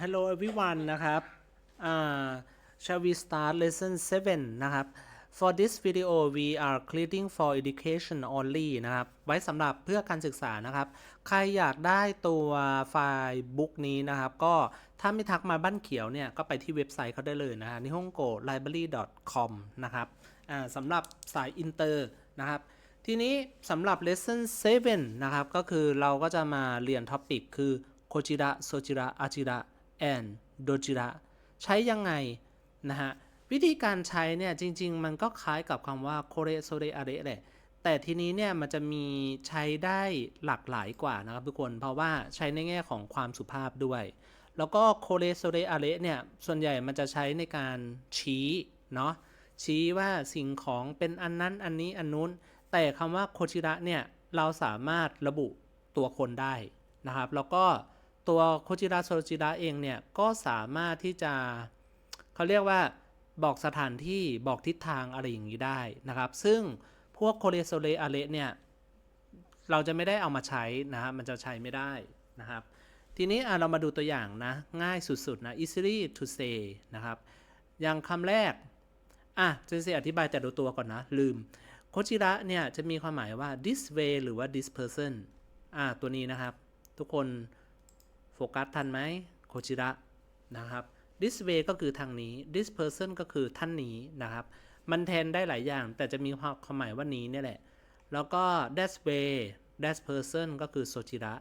hello everyone นะครับอ่า shall we start lesson 7 นะครับ for this video we are creating for education only นะครับ ไว้สำหรับเพื่อการศึกษานะครับ ใครอยากได้ตัวไฟล์บุ๊กนี้นะครับ ก็ถ้าไม่ทักมาบ้านเขียวเนี่ย ก็ไปที่เว็บไซต์เขาได้เลยนะฮะ nihongo library com นะครับอ่าสำหรับสายอินเตอร์นะครับทีนี้สำหรับ lesson 7 นะครับ ก็คือเราก็จะมาเรียนท็อปิกคือโคจิระโซจิระอาจิระ and โดจิระใช้ยังไงนะฮะวิธีการใช้เนี่ยจริง ๆ มันก็คล้ายกับคำว่าโคเรโซเรอาเรแหละแต่ทีนี้เนี่ยมันจะมีใช้ได้หลากหลายกว่านะครับทุกคนเพราะว่าใช้ในแง่ของความสุภาพด้วย แล้วก็โคเรโซเรอาเรเนี่ยส่วนใหญ่มันจะใช้ในการชี้เนาะชี้ว่าสิ่งของเป็นอันนั้นอันนี้อันนู้น แต่คำว่าโคชิระเนี่ยเราสามารถระบุตัวคนได้นะครับ แล้วก็ ตัวโคจิระโซจิระเองเนี่ยก็สามารถที่จะเขาเรียกว่าบอกสถานที่บอกทิศทางอะไรอย่างนี้ได้นะครับ ซึ่งพวกโคเรโซเลอาเระเนี่ยเราจะไม่ได้เอามาใช้นะฮะมันจะใช้ไม่ได้นะครับ ทีนี้อะเรามาดูตัวอย่างนะ ง่ายสุด ๆ นะ easily to say นะครับ อย่างคำแรก อะเจนเซอธิบายแต่ดูตัวก่อนนะ ลืมโคจิระเนี่ยจะมีความหมายว่า this way หรือว่า this person อะตัวนี้นะครับ ทุกคน โฟกัสทันไหมโคจิระนะครับ this way ก็คือทางนี้ this person ก็คือท่านนี้นะครับ มันแทนได้หลายอย่าง แต่จะมีความหมายว่านี้เนี่ยแหละ แล้วก็ that way that person ก็คือโซจิระ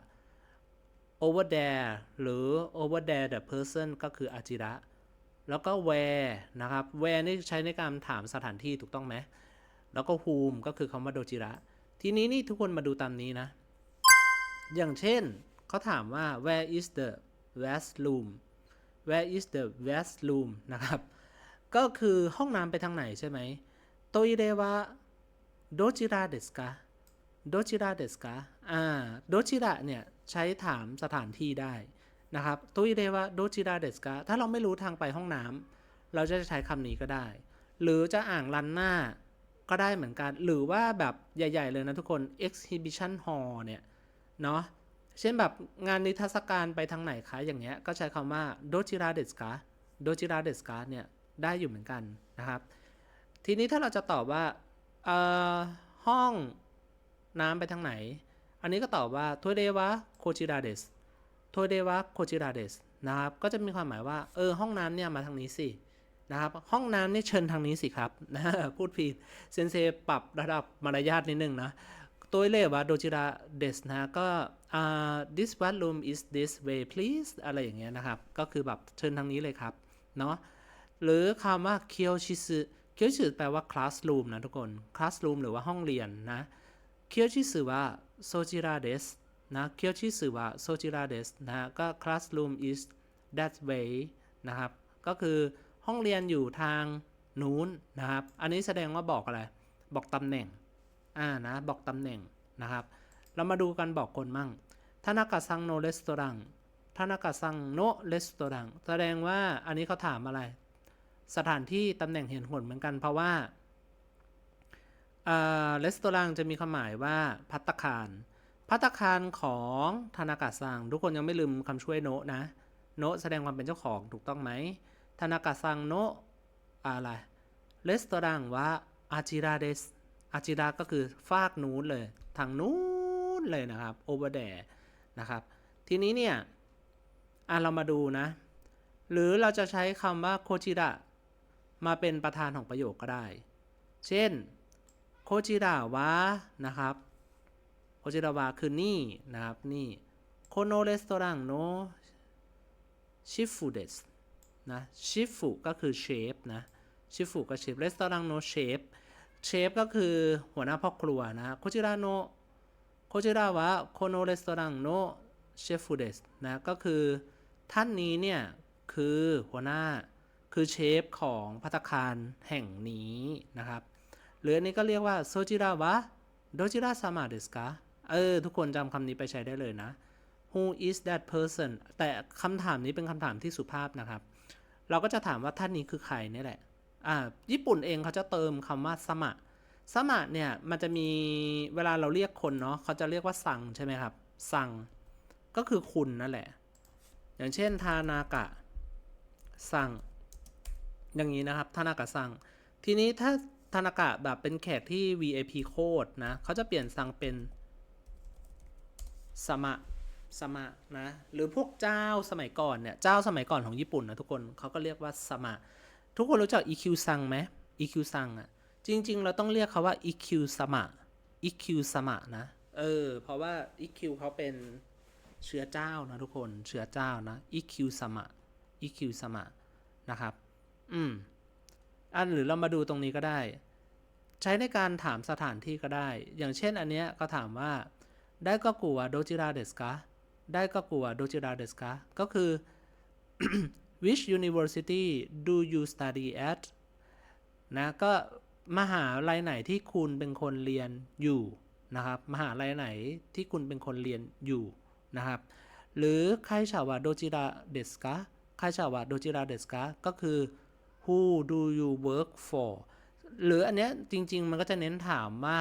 over there หรือ over there the person ก็คืออาจิระ แล้วก็ where นะครับ where นี่ใช้ในการถามสถานที่ถูกต้องไหม แล้วก็ whom ก็คือคำว่าโดจิระ ทีนี้นี่ทุกคนมาดูตามนี้นะ อย่างเช่น เขาถามว่า where is the west room where is the west room นะครับ ก็คือห้องน้ำไปทางไหนใช่ไหมโตอิเรวะโดจิระเดสกาโดจิระเดสกาอ่าโดจิระเนี่ย ใช้ถามสถานที่ได้นะครับโตอิเรวะโดจิระเดสกาถ้าเราไม่รู้ทางไปห้องน้ำเราจะใช้คำนี้ก็ได้ หรือจะอ่างลันหน้าก็ได้เหมือนกัน หรือว่าแบบใหญ่ ๆ เลยนะทุกคน exhibition hall เนี่ย เนาะ เช่นแบบงานนิทรรศการไปทางไหนคะอย่างเงี้ยก็ใช้คำว่าโดจิระเดสกาโดจิระเดสกาเนี่ยได้อยู่เหมือนกันนะครับ ทีนี้ถ้าเราจะตอบว่าเอ่อห้องน้ำไปทางไหน อันนี้ก็ตอบว่าโทเดวะโคจิระเดสโทเดวะโคจิระเดสนะครับ ก็จะมีความหมายว่า เออ ห้องน้ำเนี่ยมาทางนี้สินะครับ ห้องน้ำนี่เชิญทางนี้สิครับนะพูดผิดเซนเซปรับระดับมารยาทนิดนึงนะ ตัวเลขว่าโดจิระเดสนะก็ this bathroom is this way please อะไรอย่างเงี้ยนะครับ ก็คือแบบเชิญทางนี้เลยครับ เนาะหรือคำว่าเคียวชิสึเคียวชิสึแปลว่า classroom นะทุกคน classroom หรือว่าห้องเรียนนะเคียวชิสึว่าโซจิระเดสนะเคียวชิสึว่าโซจิระเดสนะก็ classroom is that way นะครับ ก็คือห้องเรียนอยู่ทางนู้นนะครับ อันนี้แสดงว่าบอกอะไร บอกตำแหน่ง อ่านะบอกตำแหน่งนะครับ เรามาดูกันบอกคนมั่งทานากาซังโนเรสตอรังทานากาซังโนเรสตอรังแสดงว่าอันนี้เขาถามอะไร สถานที่ตำแหน่งเห็นผนเหมือนกันเพราะว่าเรสตอรังจะมีความหมายว่าพัตคารพัตคารของทานากาซัง ทุกคนยังไม่ลืมคำช่วยโนนะ โนแสดงความเป็นเจ้าของถูกต้องไหมทานากาซังโนอะไรเรสตอรังว่าอาจิราเดส อาจิระก็คือฟากนู้นเลย ทางนู้นเลยนะครับ over there นะครับ ทีนี้เนี่ยอะเรามาดูนะ หรือเราจะใช้คำว่าโคจิระมาเป็นประธานของประโยคก็ได้ เช่นโคจิระวะนะครับโคจิระวะคือนี่นะครับนี่โคโนเรสโตรังโนชิฟุเดสนะชิฟุก็คือเชฟนะชิฟุก็เชฟเรสโตรังโนเชฟ เชฟก็คือหัวหน้าพ่อครัวนะโคจิระโนโคจิระวะโคโนเรสโตรังโนเชฟุเดสนะก็คือท่านนี้เนี่ย คือหัวหน้าคือเชฟของพัตคารแห่งนี้นะครับ หรืออันนี้ก็เรียกว่าโซจิระวะโดจิระซามาเดสกาเออ ทุกคนจำคำนี้ไปใช้ได้เลยนะ who is that person แต่คำถามนี้เป็นคำถามที่สุภาพนะครับ เราก็จะถามว่าท่านนี้คือใครนี่แหละ อ่าญี่ปุ่นเองเขาจะเติมคำว่าสมะ สมะเนี่ยมันจะมีเวลาเราเรียกคนเนาะเขาจะเรียกว่าซังใช่ไหมครับ สั่งก็คือคุณนั่นแหละ อย่างเช่นทานากะ สั่ง อย่างนี้นะครับทานากะสั่ง ทีนี้ถ้าทานากะแบบเป็นแขกที่ VIP โคดนะเขาจะเปลี่ยนสั่งเป็นสมะสมะนะหรือพวกเจ้าสมัยก่อนเนี่ยเจ้าสมัยก่อนของญี่ปุ่นนะทุกคนเขาก็เรียกว่าสมะ ทุกคนรู้จัก EQ ซังไหม EQ ซังอะจริง ๆ เราต้องเรียกเขาว่า EQ สมะ EQ สมะนะ เออ เพราะว่า EQ เขาเป็นเชื้อเจ้านะทุกคน เชื้อเจ้านะ EQ สมะ EQ สมะนะครับ อืม อันหรือเรามาดูตรงนี้ก็ได้ ใช้ในการถามสถานที่ก็ได้ อย่างเช่นอันเนี้ยก็ถามว่า ได้ก็กลัวโดจิราเดสกาได้ก็กลัวโดจิราเดสกาก็คือ which university do you study at นะก็มหาลัยไหนที่คุณเป็นคนเรียนอยู่นะครับ มหาลัยไหนที่คุณเป็นคนเรียนอยู่นะครับ หรือใครชาวะโดจิระเดสกาใครชาวะโดจิระเดสกาก็คือ who do you work for หรืออันเนี้ยจริง ๆ มันก็จะเน้นถามว่า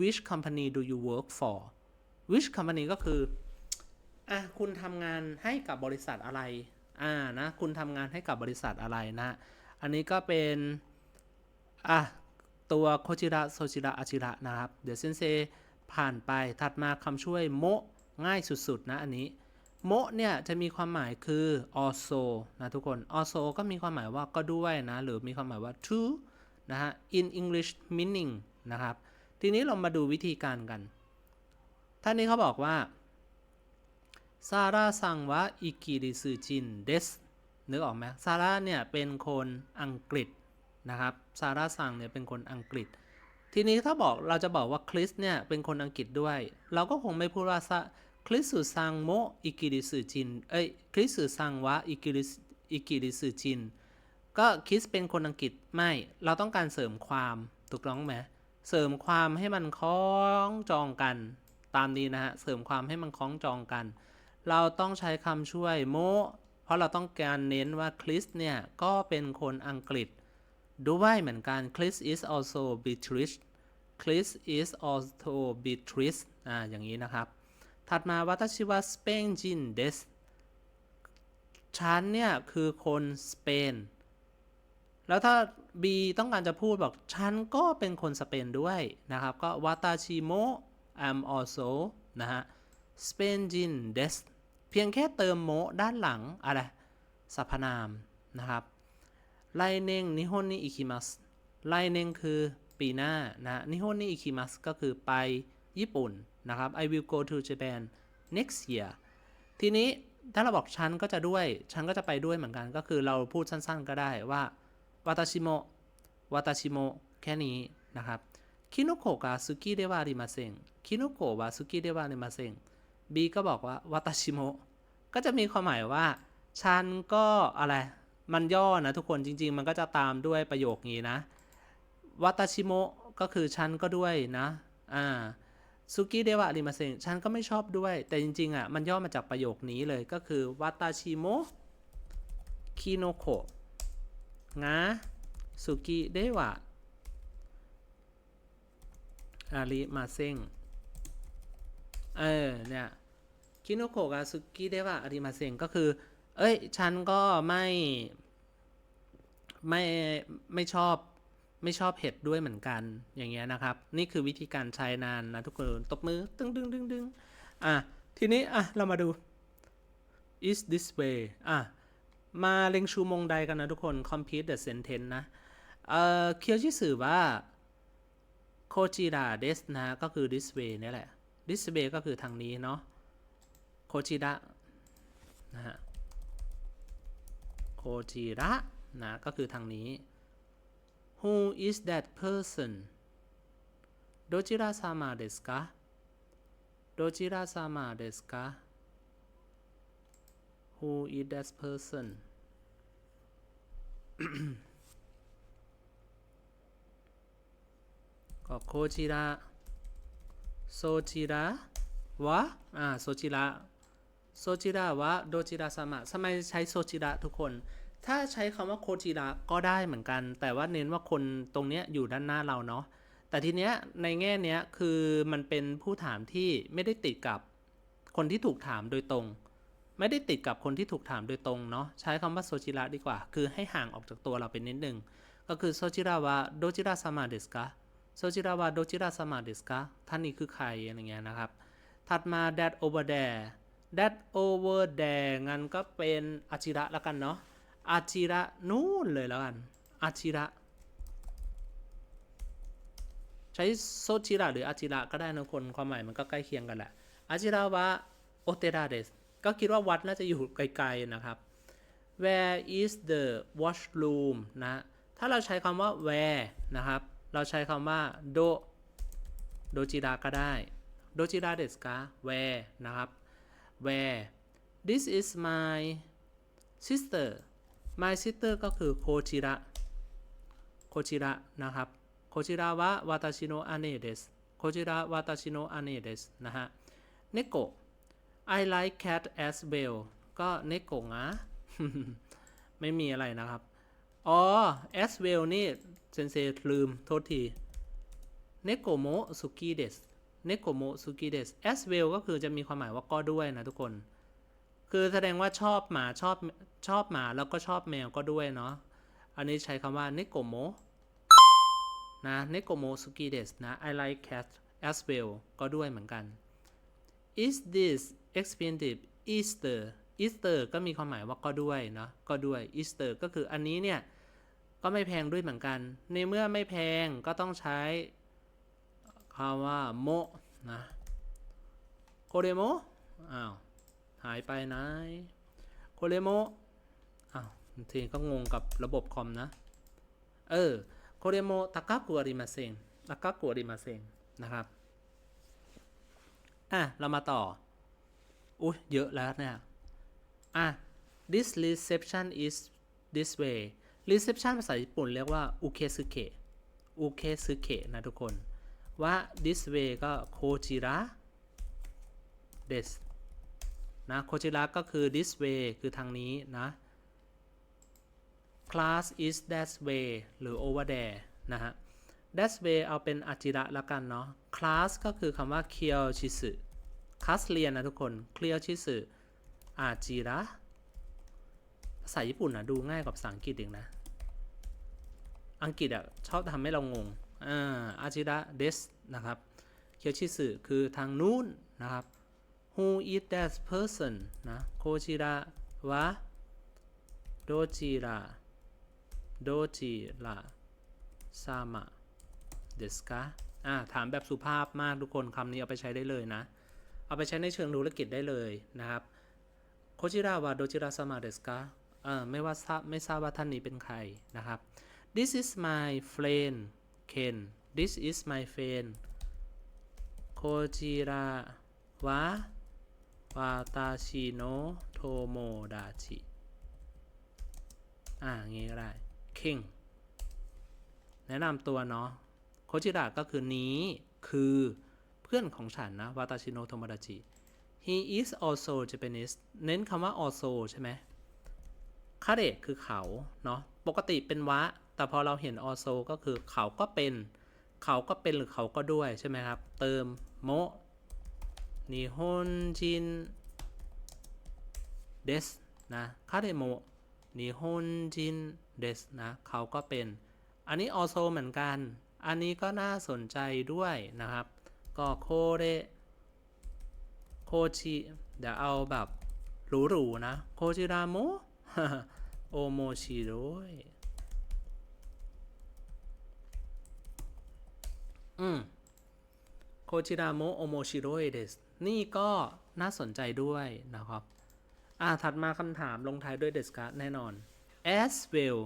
which company do you work for which company ก็คือ อะ คุณทำงานให้กับบริษัทอะไร อ่านะคุณทำงานให้กับบริษัทอะไรนะ อันนี้ก็เป็นอะตัวโคจิระโซจิระอาจิระนะครับ เดี๋ยวเซนเซผ่านไปถัดมาคำช่วยโมง่ายสุดๆ นะ อันนี้โมเนี่ย จะมีความหมายคือ also นะทุกคน also ก็มีความหมายว่าก็ด้วยนะ หรือมีความหมายว่า to นะฮะ in English meaning นะครับ ทีนี้เรามาดูวิธีการกัน ท่านนี้เขาบอกว่า ซาร่าซังวะอิกิริสึจินเดสนึกออกไหมซาร่าเนี่ยเป็นคนอังกฤษนะครับซาร่าซังเนี่ยเป็นคนอังกฤษ ทีนี้ถ้าบอกเราจะบอกว่าคริสเนี่ยเป็นคนอังกฤษด้วย เราก็คงไม่พูดว่าซะคริสสุซังโมอิกิริสึจินเอ้ยคริสสุซังวะอิกิริสอิกิริสึจินก็คริสเป็นคนอังกฤษไม่เราต้องการเสริมความถูกต้องไหมเสริมความให้มันคล้องจองกัน ตามนี้นะฮะเสริมความให้มันคล้องจองกัน เราต้องใช้คำช่วยโมเพราะเราต้องการเน้นว่าคริสเนี่ย ก็เป็นคนอังกฤษ ด้วยเหมือนกัน Chris is also British Chris is also British อ่าอย่างนี้นะครับ ถัดมาวัตชิวะสเปนจินเดสฉันเนี่ย คือคนสเปน แล้วถ้า B ต้องการจะพูดบอก ฉันก็เป็นคนสเปนด้วยนะครับ ก็วัตชิโม am also นะฮะสเปนจินเดส เพียงแค่เติมโมด้านหลังอะไรสรรพนามนะครับไลเนงนิฮอนนิอิคิมัสไลเนงคือปีหน้านะนิฮอนนิอิคิมัสก็คือไปญี่ปุ่นนะครับ I will go to Japan next year ทีนี้ถ้าเราบอกฉันก็จะด้วย ฉันก็จะไปด้วยเหมือนกันก็คือเราพูดสั้นๆก็ได้ว่าวาตาชิโมวาตาชิโมแค่นี้นะครับคิโนโกะกาสุกิเดวาริมาเซงคิโนโกะวาสุกิเดวาริมาเซง B ก็บอกว่าวาตชิโมก็จะมีความหมายว่า ฉันก็อะไร มันย่อนะทุกคนจริง ๆ มันก็จะตามด้วยประโยคนี้นะวาตชิโมก็คือฉันก็ด้วยนะอ่าสุกิเดวะริมาเซงฉันก็ไม่ชอบด้วย แต่จริง ๆ อะ มันย่อมาจากประโยคนี้เลยก็คือวาตชิโมคิโนโคะงาสุกิเดวะอาริมาเซง เออเนี่ยคิโนโกะกับสุกิเดวะอาริมาเซงก็คือ เอ้ย ฉันก็ไม่ไม่ไม่ชอบไม่ชอบเห็ดด้วยเหมือนกันอย่างเงี้ยนะครับ นี่คือวิธีการใช้นานนะทุกคนตบมือตึงตึงตึงตึงอะ ทีนี้ อะ เรามาดู is this way อะ มาเล็งชูมงใดกันนะทุกคน complete the sentence นะ เอ่อ เคียวชิสื่อว่าโคจิระเดสนะ ก็คือ this way นี่แหละ this way ก็คือทางนี้เนาะโคจิระนะฮะโคจิระนะก็คือทางนี้ Who is that person โดจิระซามาเดสกะโดจิระซามาเดสกะ Who is that person ก็โคจิระ โซจิระวะอ่าโซจิระโซจิระวะโดจิระสามะทำไมใช้โซจิระทุกคน ถ้าใช้คำว่าโคจิระก็ได้เหมือนกัน แต่ว่าเน้นว่าคนตรงเนี้ยอยู่ด้านหน้าเราเนาะแต่ทีเนี้ยในแง่เนี้ยคือมันเป็นผู้ถามที่ไม่ได้ติดกับคนที่ถูกถามโดยตรง ไม่ได้ติดกับคนที่ถูกถามโดยตรงเนาะใช้คำว่าโซจิระดีกว่า คือให้ห่างออกจากตัวเราไปนิดนึงก็คือโซจิระวะโดจิระสมาเดสกะ โซจิระวะโดจิระสมาเดสกะท่านนี้คือใครอะไรเงี้ยนะครับ ถัดมา that over there that over there งั้นก็เป็นอาจิระแล้วกันเนาะอาจิระนู่นเลยแล้วกันอาจิระ ใช้โซจิระหรืออาจิระก็ได้นะคนความหมายมันก็ใกล้เคียงกันแหละอาจิระวะโอเตระเดสก็คิดว่าวัดน่าจะอยู่ไกลๆนะครับ where is the washroom นะ ถ้าเราใช้คำว่า where นะครับ เราใช้คำว่า do โดจิระก็ได้โดจิระเดสกา where นะครับ where this is my sister my sister ก็คือโคจิระโคจิระนะครับโคจิระวะวาตาชิโนะอาเนเดสโคจิระวาตาชิโนะอาเนเดสนะฮะเนโก I like cat as well ก็เนโกะนะไม่มีอะไรนะครับ อ๋อ as well นี่ เซนเซลืม โทษทีเนโกโมสุกิเดสเนโกโมสุกิเดส as well ก็คือจะมีความหมายว่าก็ด้วยนะทุกคน คือแสดงว่าชอบหมาชอบชอบหมาแล้วก็ชอบแมวก็ด้วยเนาะ อันนี้ใช้คำว่าเนโกโมนะเนโกโมสุกิเดสนะ I like cat as well ก็ด้วยเหมือนกัน is this expensive Easter Easter ก็มีความหมายว่าก็ด้วยเนาะก็ด้วย Easter ก็คืออันนี้เนี่ย ก็ไม่แพงด้วยเหมือนกัน ในเมื่อไม่แพงก็ต้องใช้คำว่าโมนะโคเรโมอ้าวหายไปไหนโคเรโมอ้าวทีก็งงกับระบบคอมนะ เออโคเรโมตะกะกัวริมาเซงตะกะกัวริมาเซงนะครับ อะ เรามาต่อ อุ้ยเยอะแล้วเนี่ย อะ this reception is this way reception ภาษาญี่ปุ่นเรียกว่าอุเคซึเกะอุเคซึเกะนะทุกคน ว่า this way ก็โคจิระ this นะโคจิระก็คือ this way คือทางนี้นะ class is that way หรือ over there นะฮะ that way เอาเป็นอาจิระละกันเนาะ class ก็คือคำว่าเคียวชิสึคลาสเรียนนะทุกคนเคียวชิสึอาจิระภาษาญี่ปุ่นนะดูง่ายกว่าภาษาอังกฤษเองนะ อังกฤษอะชอบทำให้เรางงอ่าอาจิระเดสนะครับเคียวชิสึคือทางนู้นนะครับ who is that person นะโคจิระวะโดจิระโดจิระซามะเดสกาอ่าถามแบบสุภาพมากทุกคนคำนี้เอาไปใช้ได้เลยนะ เอาไปใช้ในเชิงธุรกิจได้เลยนะครับโคจิระวะโดจิระซามะเดสกาเออไม่ว่าทราบไม่ทราบว่าท่านนี้เป็นใครนะครับ This is my friend Ken This is my friend โคจิระวะวาตาชิโนโทโมดาชิอ่างี้ก็ได้ King แนะนำตัวเนาะโคจิระก็คือนี้คือเพื่อนของฉันนะวาตาชิโนโทโมดาชิ he is also Japanese เน้นคำว่า also ใช่ไหมคาเดะคือเขา เนาะ ปกติเป็นวะ แต่พอเราเห็น also ก็คือเขาก็เป็น เขาก็เป็นหรือเขาก็ด้วยใช่ไหมครับ เติมโมนิฮอนจินเดสนะคาเดโมนิฮอนจินเดสนะ เขาก็เป็น อันนี้ also เหมือนกัน อันนี้ก็น่าสนใจด้วยนะครับ ก็โคเรโคชิเดี๋ยวเอาแบบหรูๆนะ โคจิราโมโอโมชิโรย อืมโคจิราโมโอโมชิโรยเดสนี่ก็น่าสนใจด้วยนะครับ อ่า ถัดมาคำถามลงท้ายด้วยเดสกาแน่นอน as well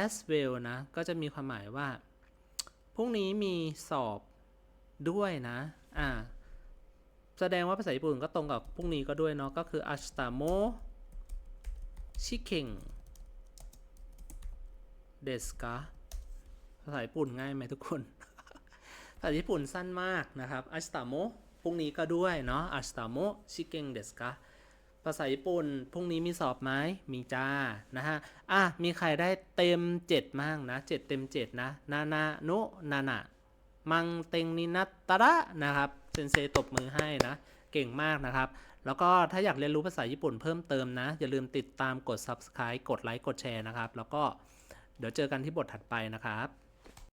as well นะ ก็จะมีความหมายว่า พรุ่งนี้มีสอบด้วยนะ อ่า แสดงว่าภาษาญี่ปุ่นก็ตรงกับพรุ่งนี้ก็ด้วยเนาะ ก็คืออัชตาโมชิเ e งเดสกาภาษาญี่ปุ่นง่ายไหมทุกคน ภาษาญี่ปุ่นสั้นมากนะครับอัชตาโมพรุ่งนี้ก็ด้วยเนาะอัชตาโมชิเ e งเดสกาภาษาญี่ปุ่นพรุ่งนี้มีสอบไหมมีจ้านะฮะอะมีใครได้เต็ม 7มั่งนะ 7 เต็ม 7 นะนานาโนนานะมังเต็งนินัตตระนะครับเซนเซตบมือให้นะ เก่งมากนะครับ แล้วก็ถ้าอยากเรียนรู้ภาษาญี่ปุ่นเพิ่มเติมนะ อย่าลืมติดตามกด subscribe กดไลค์กดแชร์นะครับ แล้วก็เดี๋ยวเจอกันที่บทถัดไปนะครับ